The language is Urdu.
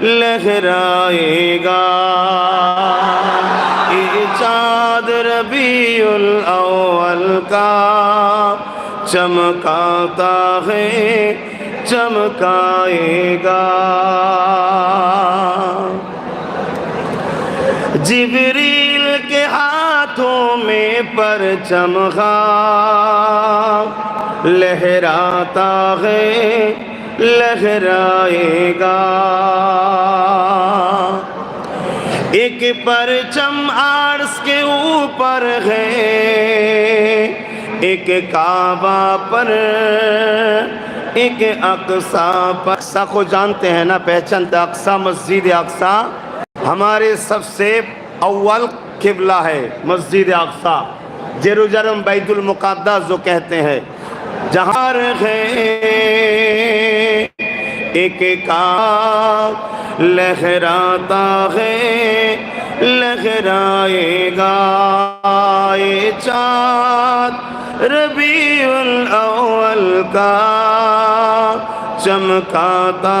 لہرائے گا۔ یہ چاند ربیع الاول کا چمکاتا ہے، چمکائے گا۔ جبریل کے ہاتھوں میں پرچم خاک لہراتا ہے لہرائے گا۔ ایک پرچم عرض کے اوپر ہے، ایک کعبہ پر، ایک اقصا پر۔ اقصا کو جانتے ہیں نا پہچانتے اقصا مسجد اقصا ہمارے سب سے اول قبلہ ہے مسجد اقصا جیروجرم بیت المقدس جو کہتے ہیں۔ جہاں ہے ایک کام لہراتا ہے لہرائے گا۔ یہ چاند ربیع الاول کا چمکاتا